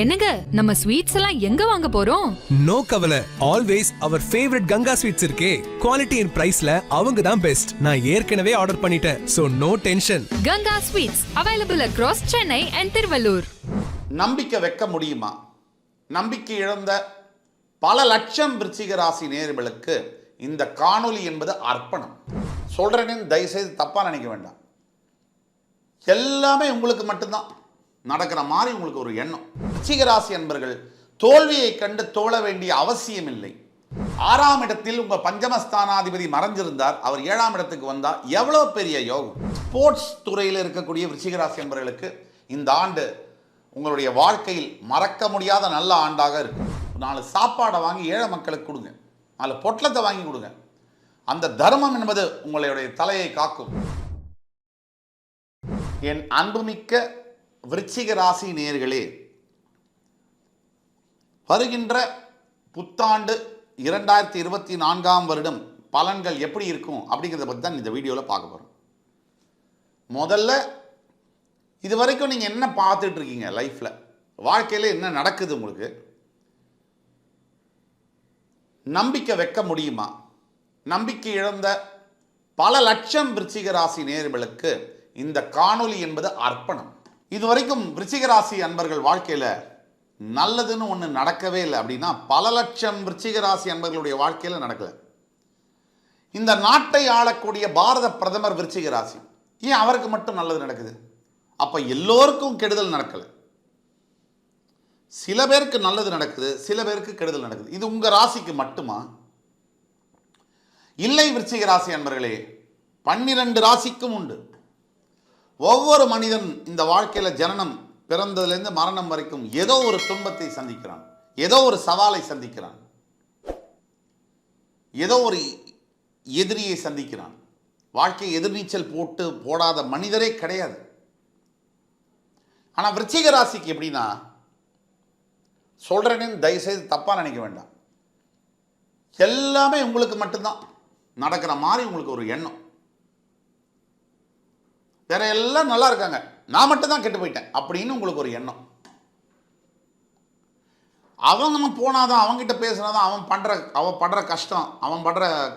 என்னங்க நம்ம ஸ்வீட்ஸ் எல்லாம் எங்க வாங்க போறோம்? நோ கவலை. Always our favourite Ganga sweets இருக்கே. குவாலிட்டி அண்ட் பிரைஸ்ல அவங்க தான் பெஸ்ட் நான் ஏற்கனவே ஆர்டர் பண்ணிட்டேன். So no tension Ganga sweets available across Chennai and Tiruvallur நம்பிக்கை வைக்க முடியுமா? நம்பிக்கை இழந்த பல லட்சம் விருச்சிக ராசி நேயர்களுக்கு இந்த காணொளி என்பது அர்ப்பணம். சொல்கிறேன்னு தயவுசெய்து தப்பாக நினைக்க வேண்டாம். எல்லாமே உங்களுக்கு மட்டும்தான். நடக்கிற மாதிரி உங்களுக்கு ஒரு எண்ணம். விருச்சிக ராசி என்பர்கள் தோல்வியை கண்டு தோழ வேண்டிய அவசியம் இல்லை ஆறாம் இடத்தில் உங்க பஞ்சமஸ்தானாதிபதி மறைஞ்சிருந்தார். அவர் ஏழாம் இடத்துக்கு வந்தா எவ்வளவு பெரிய யோகம். ஸ்போர்ட்ஸ் துறையில் இருக்கக்கூடிய விருச்சிக ராசி என்பவர்களுக்கு இந்த ஆண்டு உங்களுடைய வாழ்க்கையில் மறக்க முடியாத நல்ல ஆண்டாக இருக்கும். நாலு சாப்பாடை வாங்கி ஏழை மக்களுக்கு கொடுங்க. நாலு பொட்டலத்தை வாங்கி கொடுங்க. அந்த தர்மம் என்பது உங்களுடைய தலையை காக்கும். என் அன்புமிக்க விருச்சிக ராசி நேர்களே வருகின்ற புத்தாண்டு இரண்டாயிரத்தி இருபத்தி நான்காம் வருடம் பலன்கள் எப்படி இருக்கும் அப்படிங்கிறத பற்றி தான் இந்த வீடியோவில் பார்க்க போகிறோம் முதல்ல இது வரைக்கும் நீங்கள் என்ன பார்த்துட்டு இருக்கீங்க லைஃப்பில் வாழ்க்கையில் என்ன நடக்குது உங்களுக்கு? நம்பிக்கை வைக்க முடியுமா? நம்பிக்கை இழந்த பல லட்சம் விருச்சிக ராசி நேர்களுக்கு இந்த காணொளி என்பது அர்ப்பணம். இதுவரைக்கும் விருச்சிக ராசி அன்பர்கள் வாழ்க்கையில் நல்லதுன்னு ஒன்று நடக்கவே இல்லை அப்படின்னா பல லட்சம் விருச்சிக ராசி அன்பர்களுடைய வாழ்க்கையில் நடக்கலை. இந்த நாட்டை ஆளக்கூடிய பாரத பிரதமர் விருச்சிக ராசி. ஏன் அவருக்கு மட்டும் நல்லது நடக்குது? அப்போ எல்லோருக்கும் கெடுதல் நடக்கலை. சில பேருக்கு நல்லது நடக்குது சில பேருக்கு கெடுதல் நடக்குது. இது உங்கள் ராசிக்கு மட்டுமா? இல்லை விருச்சிக ராசி அன்பர்களே பன்னிரண்டு ராசிக்கும் உண்டு. ஒவ்வொரு மனிதன் இந்த வாழ்க்கையில் ஜனனம் பிறந்ததுலேருந்து மரணம் வரைக்கும் ஏதோ ஒரு துன்பத்தை சந்திக்கிறான். ஏதோ ஒரு சவாலை சந்திக்கிறான். ஏதோ ஒரு எதிரியை சந்திக்கிறான். வாழ்க்கை எதிர்நீச்சல் போட்டு போடாத மனிதரே கிடையாது. ஆனால் விருச்சிக ராசிக்கு எப்படின்னா சொல்கிறேன்னு தயவுசெய்து தப்பாக நினைக்க வேண்டாம். எல்லாமே உங்களுக்கு மட்டும்தான். நடக்கிற மாதிரி உங்களுக்கு ஒரு எண்ணம். வேற எல்லாம் நல்லா இருக்காங்க. நான் மட்டும் தான் கெட்டு போயிட்டேன். அப்படின்னு உங்களுக்கு ஒரு எண்ணம். அவங்க போனாதான் அவங்ககிட்ட பேசுனாதான் அவன் பண்ற அவன் படுற கஷ்டம் அவன் படுற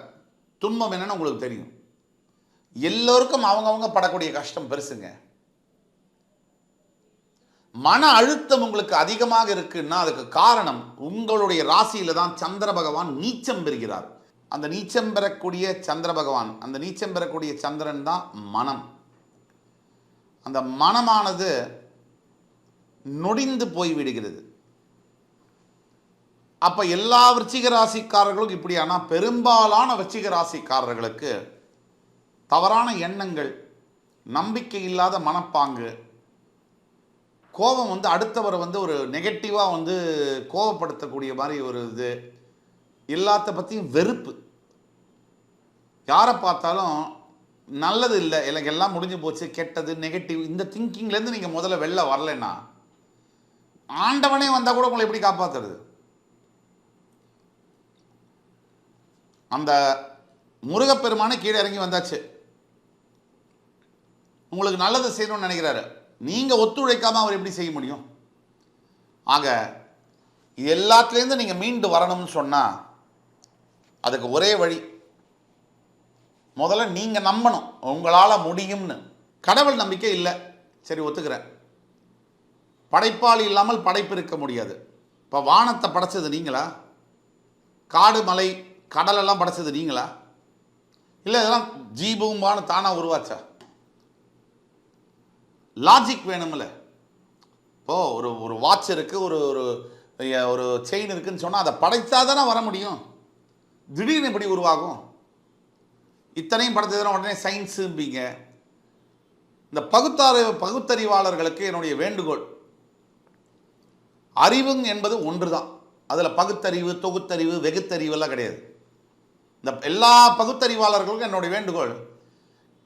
துன்பம் என்னன்னு உங்களுக்கு தெரியும். எல்லோருக்கும் அவங்கவங்க படக்கூடிய கஷ்டம் பெருசுங்க. மன அழுத்தம் உங்களுக்கு அதிகமாக இருக்குன்னா அதுக்கு காரணம் உங்களுடைய ராசியில தான் சந்திர பகவான் நீச்சம் பெறுகிறார். அந்த நீச்சம் பெறக்கூடிய சந்திர பகவான் அந்த நீச்சம் பெறக்கூடிய சந்திரன் தான் மனம். அந்த மனமானது நொடிந்து போய் விடுகிறது. எல்லா விருச்சிக ராசிக்காரர்களும் இப்படியானா? பெரும்பாலான விருச்சிக ராசிக்காரர்களுக்கு தவறான எண்ணங்கள் நம்பிக்கை இல்லாத மனப்பாங்கு கோபம் வந்து அடுத்தவரை வந்து ஒரு நெகட்டிவாக வந்து கோபப்படுத்தக்கூடிய மாதிரி ஒரு இது எல்லாத்த பற்றியும் வெறுப்பு. யாரை பார்த்தாலும் நல்லது இல்லை எனக்கு எல்லாம் முடிஞ்சு போச்சு. கெட்டது நெகட்டிவ் இந்த திங்கிங்லேருந்து நீங்கள் முதல்ல வெளில வரலன்னா ஆண்டவனே வந்தால் கூட உங்களை எப்படி காப்பாற்றுறது அந்த முருகப்பெருமானே கீழே இறங்கி வந்தாச்சு. உங்களுக்கு நல்லது செய்யணும்னு நினைக்கிறாரு. நீங்கள் ஒத்துழைக்காமல் அவர் எப்படி செய்ய முடியும்? ஆக இது எல்லாத்துலேருந்து நீங்கள் மீண்டு வரணும்னு சொன்னால் அதுக்கு ஒரே வழி முதல்ல நீங்கள் நம்பணும். உங்களால் முடியும்னு. கடவுள் நம்பிக்கை இல்லை. சரி ஒத்துக்கிறேன். படைப்பாளி இல்லாமல் படைப்பு இருக்க முடியாது. இப்போ வானத்தை படைச்சது நீங்களா? காடு மலை கடலெல்லாம் படைச்சது நீங்களா? இல்லை இதெல்லாம் ஜீபூம்பான்னு தானாக உருவாச்சா? லாஜிக் வேணும்ல. இப்போ ஒரு ஒரு வாட்ச் இருக்குது ஒரு ஒரு ஒரு செயின் இருக்குதுன்னு சொன்னால் அதை படைத்தா தானே வர முடியும்? திடீர்னு எப்படி உருவாகும். இத்தனையும் படைத்ததுனா உடனே சயின்ஸும்பீங்க. இந்த பகுத்தாறு பகுத்தறிவாளர்களுக்கு என்னுடைய வேண்டுகோள். அறிவுங் என்பது ஒன்று தான் அதில் பகுத்தறிவு தொகுத்தறிவு வெகுத்தறிவெல்லாம் கிடையாது. இந்த எல்லா பகுத்தறிவாளர்களுக்கும் என்னுடைய வேண்டுகோள்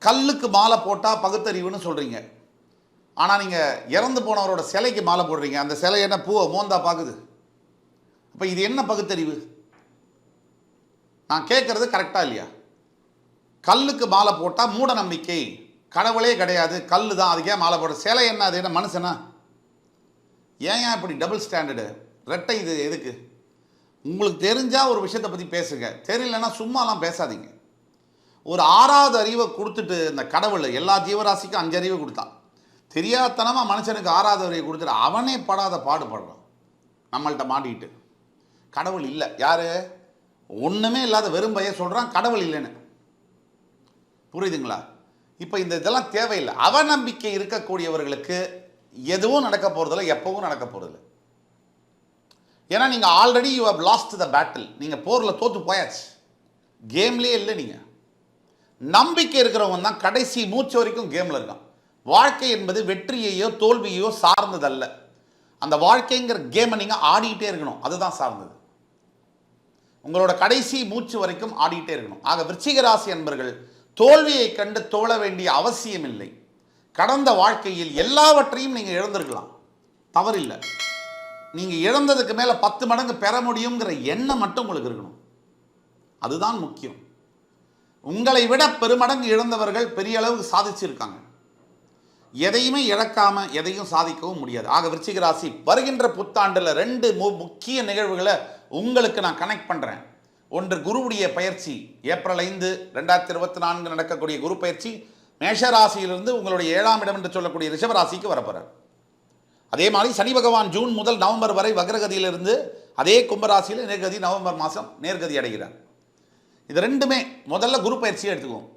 கல்லுக்கு மாலை போட்டால் பகுத்தறிவுன்னு சொல்கிறீங்க ஆனால் நீங்கள் இறந்து போனவரோட சிலைக்கு மாலை போடுறீங்க. அந்த சிலை என்ன பூவை மோந்தா பார்க்குது அப்போ இது என்ன பகுத்தறிவு? நான் கேட்குறது கரெக்டாக இல்லையா? கல்லுக்கு மாலை போட்டால் மூட நம்பிக்கை கடவுளே கிடையாது கல் தான் அதுக்கே மாலை போடுற? சிலை என்ன? அது என்ன? மனுஷனா? ஏன் ஏன் இப்படி டபுள் ஸ்டாண்டர்டு ரெட்டை இது எதுக்கு? உங்களுக்கு தெரிஞ்சால் ஒரு விஷயத்தை பற்றி பேசுங்க. தெரியலன்னா சும்மாலாம் பேசாதீங்க. ஒரு ஆறாவது அறிவை கொடுத்துட்டு இந்த கடவுள் எல்லா ஜீவராசிக்கும் அஞ்சு அறிவை கொடுத்தான். தெரியாதனமாக மனுஷனுக்கு ஆறாவது அறிவை கொடுத்துட்டு அவனே படாத பாடுபடுறான். நம்மள்கிட்ட மாட்டிக்கிட்டு. கடவுள் இல்லை. யார்? ஒன்றுமே இல்லாத வெறும் பையன் சொல்கிறான் கடவுள் இல்லைன்னு. புரியுதுங்களா? இப்போ இந்த இதெல்லாம் தேவையில்லை. அவநம்பிக்கை இருக்கக்கூடியவர்களுக்கு எதுவும் நடக்க போகிறதில்ல எப்பவும் நடக்க போகிறதில்ல ஏன்னா நீங்கள் already you have lost the battle நீங்கள் போரில் தோற்று போயாச்சு. கேம்லேயே இல்லை நீங்கள் நம்பிக்கை இருக்கிறவங்க தான் கடைசி மூச்சு வரைக்கும் கேமில் இருக்கான். வாழ்க்கை என்பது வெற்றியையோ தோல்வியையோ சார்ந்ததல்ல. அந்த வாழ்க்கைங்கிற கேமை நீங்கள் ஆடிக்கிட்டே இருக்கணும். அதுதான் சார்ந்தது. உங்களோட கடைசி மூச்சு வரைக்கும் ஆடிக்கிட்டே இருக்கணும். ஆக விருச்சிகராசி என்பர்கள் தோல்வியை கண்டு தோழ வேண்டிய அவசியம் இல்லை கடந்த வாழ்க்கையில் எல்லாவற்றையும் நீங்கள் இழந்திருக்கலாம். தவறில்லை. நீங்கள் இழந்ததுக்கு மேலே பத்து மடங்கு பெற முடியுங்கிற எண்ணம் மட்டும் உங்களுக்கு இருக்கணும். அதுதான் முக்கியம். உங்களை விட பெருமடங்கு இழந்தவர்கள் பெரிய அளவுக்கு சாதிச்சிருக்காங்க. எதையுமே இழக்காம எதையும் சாதிக்கவும் முடியாது. ஆக விருச்சிக ராசி வருகின்ற புத்தாண்டில் ரெண்டு மு- முக்கிய நிகழ்வுகளை உங்களுக்கு நான் கனெக்ட் பண்ணுறேன் ஒன்று குருவுடைய பயிற்சி ஏப்ரல் ஐந்து ரெண்டாயிரத்தி இருபத்தி நான்கு நடக்கக்கூடிய குரு பயிற்சி மேஷ ராசியிலிருந்து உங்களுடைய ஏழாம் இடம் என்று சொல்லக்கூடிய ரிஷபராசிக்கு ராசிக்கு அதே மாதிரி சனி பகவான் ஜூன் முதல் நவம்பர் வரை வக்ரகதியிலிருந்து அதே கும்பராசியில் நேர்கதி நவம்பர் மாதம் நேர்கதி அடைகிறார். இது ரெண்டுமே முதல்ல குரு பயிற்சியை எடுத்துக்குவோம்.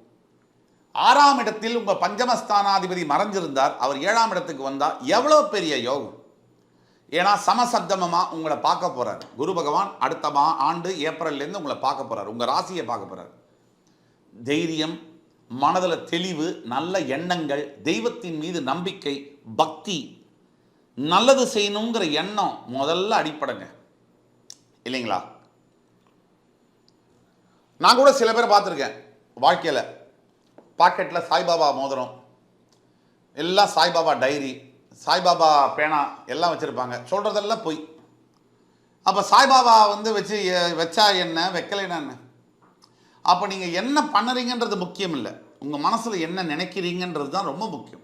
ஆறாம் இடத்தில் உங்கள் பஞ்சமஸ்தானாதிபதி மறைஞ்சிருந்தார் அவர் ஏழாம் இடத்துக்கு வந்தால் எவ்வளோ பெரிய யோகம். ஏன்னா சமசப்தமமாக உங்களை பார்க்க போகிறார் குரு பகவான் அடுத்த மா ஆண்டு ஏப்ரல்லேருந்து உங்களை பார்க்க போகிறார் உங்கள் ராசியை பார்க்க போகிறார் தைரியம் மனதில் தெளிவு நல்ல எண்ணங்கள் தெய்வத்தின் மீது நம்பிக்கை பக்தி. நல்லது செய்யணுங்கிற எண்ணம் முதல்ல அடிப்படைங்க. இல்லைங்களா? நான் கூட சில பேர் பார்த்துருக்கேன் வாழ்க்கையில். பாக்கெட்டில் சாய்பாபா மோதிரம். எல்லாம் சாய்பாபா டைரி. சாய்பாபா பேனா எல்லாம் வச்சுருப்பாங்க. சொல்கிறதெல்லாம் பொய். அப்போ சாய்பாபா வந்து வச்சு வச்சா என்ன? வைக்கலைனா என்ன? அப்போ நீங்கள் என்ன பண்ணுறீங்கன்றது முக்கியம் இல்லை. உங்கள் மனசில் என்ன நினைக்கிறீங்கன்றது தான் ரொம்ப முக்கியம்.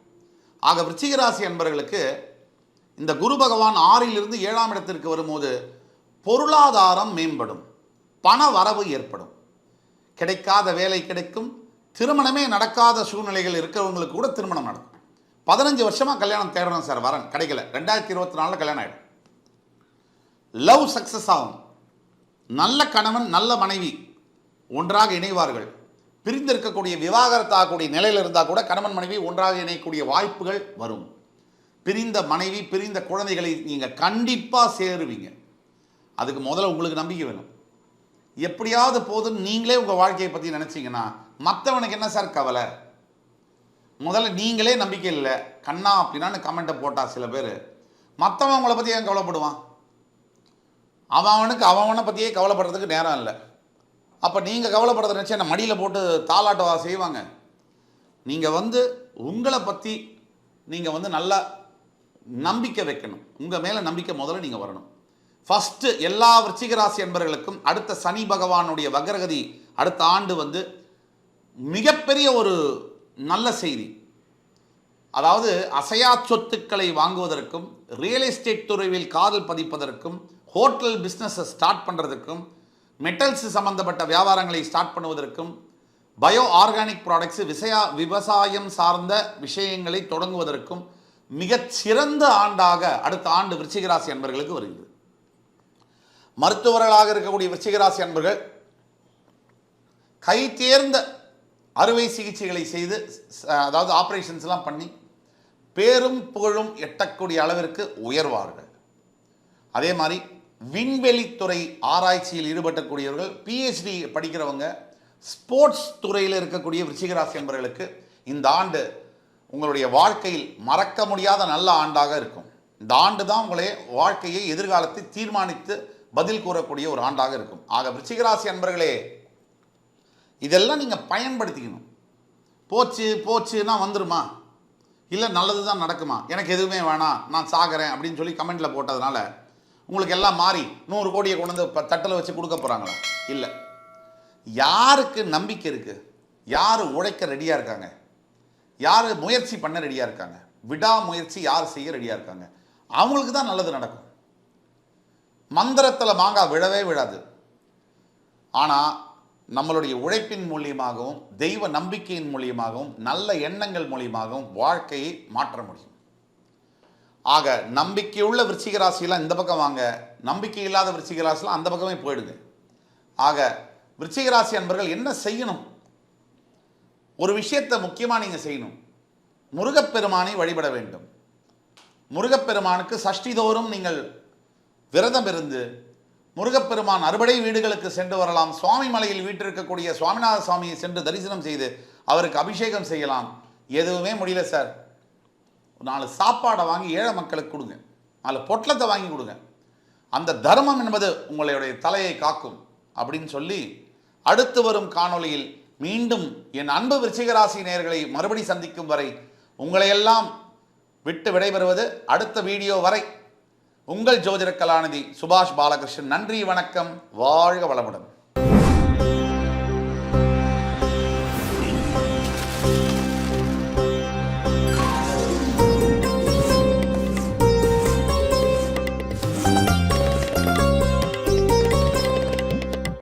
ஆக விருச்சிகராசி என்பவர்களுக்கு இந்த குரு பகவான் ஆறிலிருந்து ஏழாம் இடத்திற்கு வரும்போது பொருளாதாரம் மேம்படும். பண வரவு ஏற்படும். கிடைக்காத வேலை கிடைக்கும். திருமணமே நடக்காத சூழ்நிலைகள் இருக்கிறவங்களுக்கு கூட திருமணம் நடக்கும். பதினஞ்சு வருஷமாக கல்யாணம் தேடணும் சார் வரேன். கிடைக்கல. ரெண்டாயிரத்தி இருபத்தி நாலில் கல்யாணம் ஆகிடும் லவ் சக்ஸஸ் ஆகும். நல்ல கணவன் நல்ல மனைவி ஒன்றாக இணைவார்கள். பிரிந்திருக்கக்கூடிய விவாகரத்து ஆகக்கூடிய நிலையில் இருந்தால் கூட கணவன் மனைவி ஒன்றாக இணையக்கூடிய வாய்ப்புகள் வரும். பிரிந்த மனைவி பிரிந்த குழந்தைகளை நீங்கள் கண்டிப்பாக சேருவீங்க. அதுக்கு முதல்ல உங்களுக்கு நம்பிக்கை வேணும். எப்படியாவது போதும் நீங்களே உங்கள் வாழ்க்கையை பற்றி நினச்சிங்கன்னா மற்றவனுக்கு என்ன சார் கவலை? முதல்ல நீங்களே நம்பிக்கை இல்லை. கண்ணா அப்படின்னான்னு கமெண்ட்டை போட்டா சில பேர். மற்றவன் உங்களை பற்றி ஏன் கவலைப்படுவான்? அவன் அவனுக்கு அவனை பற்றியே கவலைப்படுறதுக்கு நேரம் இல்லை. அப்போ நீங்கள் கவலைப்படுறத நினச்சி என்ன மடியில் போட்டு தாளாட்டவா செய்வாங்க? நீங்கள் வந்து உங்களை பற்றி நீங்கள் வந்து நல்லா நம்பிக்கை வைக்கணும். உங்கள் மேலே நம்பிக்கை முதல்ல நீங்கள் வரணும். ஃபஸ்ட்டு எல்லா விருச்சிகராசி என்பர்களுக்கும் என்பவர்களுக்கும் அடுத்த சனி பகவானுடைய வக்ரகதி அடுத்த ஆண்டு வந்து மிகப்பெரிய ஒரு நல்ல செய்தி. அதாவது அசையா சொத்துக்களை வாங்குவதற்கும் ரியல் எஸ்டேட் துறையில் காதல் பதிப்பதற்கும் ஹோட்டல் பிஸ்னஸை ஸ்டார்ட் பண்ணுறதுக்கும் மெட்டல்ஸ் சம்பந்தப்பட்ட வியாபாரங்களை ஸ்டார்ட் பண்ணுவதற்கும் பயோ ஆர்கானிக் ப்ராடக்ட்ஸ் விசயா விவசாயம் சார்ந்த விஷயங்களை தொடங்குவதற்கும் மிகச்சிறந்த ஆண்டாக அடுத்த ஆண்டு விருச்சிகராசி அன்பர்களுக்கு வருகிறது. மருத்துவர்களாக இருக்கக்கூடிய விருச்சிகராசி அன்பர்கள் கை தேர்ந்த அறுவை சிகிச்சைகளை செய்து அதாவது ஆப்ரேஷன்ஸ்லாம் பண்ணி பேரும் புகழும் எட்டக்கூடிய அளவிற்கு உயர்வார்கள். அதே மாதிரி விண்வெளித்துறை ஆராய்ச்சியில் ஈடுபட்டக்கூடியவர்கள் பிஹெச்டி படிக்கிறவங்க ஸ்போர்ட்ஸ் துறையில் இருக்கக்கூடிய விருச்சிக என்பவர்களுக்கு இந்த ஆண்டு உங்களுடைய வாழ்க்கையில் மறக்க முடியாத நல்ல ஆண்டாக இருக்கும். இந்த ஆண்டு தான் உங்களுடைய வாழ்க்கையை எதிர்காலத்தை தீர்மானித்து பதில் கூறக்கூடிய ஒரு ஆண்டாக இருக்கும். ஆக விருச்சிகராசி அன்பர்களே இதெல்லாம் நீங்கள் பயன்படுத்திக்கணும். போச்சு போச்சுன்னா வந்துருமா? இல்லை நல்லது தான் நடக்குமா? எனக்கு எதுவுமே வேணாம் நான் சாகிறேன் அப்படின்னு சொல்லி கமெண்ட்டில் போட்டதுனால உங்களுக்கு எல்லாம் மாறி நூறு கோடியை கொண்டு வந்து தட்டில் வச்சு கொடுக்க போகிறாங்களா இல்லை. யாருக்கு நம்பிக்கை இருக்குது யார் உழைக்க ரெடியாக இருக்காங்க? யார் முயற்சி பண்ண ரெடியாக இருக்காங்க? விடாமுயற்சி யார் செய்ய ரெடியாக இருக்காங்க? அவங்களுக்கு தான் நல்லது நடக்கும். மந்திரத்தில் மாங்காய் விழவே விழாது. ஆனால் நம்மளுடைய உழைப்பின் மூலியமாகவும் தெய்வ நம்பிக்கையின் மூலியமாகவும் நல்ல எண்ணங்கள் மூலியமாகவும் வாழ்க்கையை மாற்ற முடியும். ஆக நம்பிக்கையுள்ள விருச்சிக ராசியெல்லாம் இந்த பக்கம் வாங்க. நம்பிக்கை இல்லாத விருச்சிக ராசிலாம் அந்த பக்கமே போயிடுங்க ஆக விருச்சிக ராசி அன்பர்கள் என்ன செய்யணும்? ஒரு விஷயத்தை முக்கியமாக நீங்கள் செய்யணும். முருகப்பெருமானை வழிபட வேண்டும். முருகப்பெருமானுக்கு சஷ்டிதோறும் நீங்கள் விரதம் இருந்து முருகப்பெருமான் அறுபடை வீடுகளுக்கு சென்று வரலாம். சுவாமி மலையில் வீட்டிருக்கக்கூடிய சுவாமிநாத சுவாமியை சென்று தரிசனம் செய்து அவருக்கு அபிஷேகம் செய்யலாம். எதுவுமே முடியல சார் நாலு சாப்பாடை வாங்கி ஏழை மக்களுக்கு கொடுங்க. நாலு பொட்டலத்தை வாங்கி கொடுங்க. அந்த தர்மம் என்பது உங்களுடைய தலையை காக்கும் அப்படின்னு சொல்லி அடுத்து வரும் காணொளியில் மீண்டும் என் அன்பு விருச்சிகராசி நேர்களை மறுபடி சந்திக்கும் வரை உங்களையெல்லாம் விட்டு விடைபெறுவது அடுத்த வீடியோ வரை. உங்கள் ஜோதிட கலாநிதி சுபாஷ் பாலகிருஷ்ணன். நன்றி வணக்கம். வாழ்க வளமுடன்.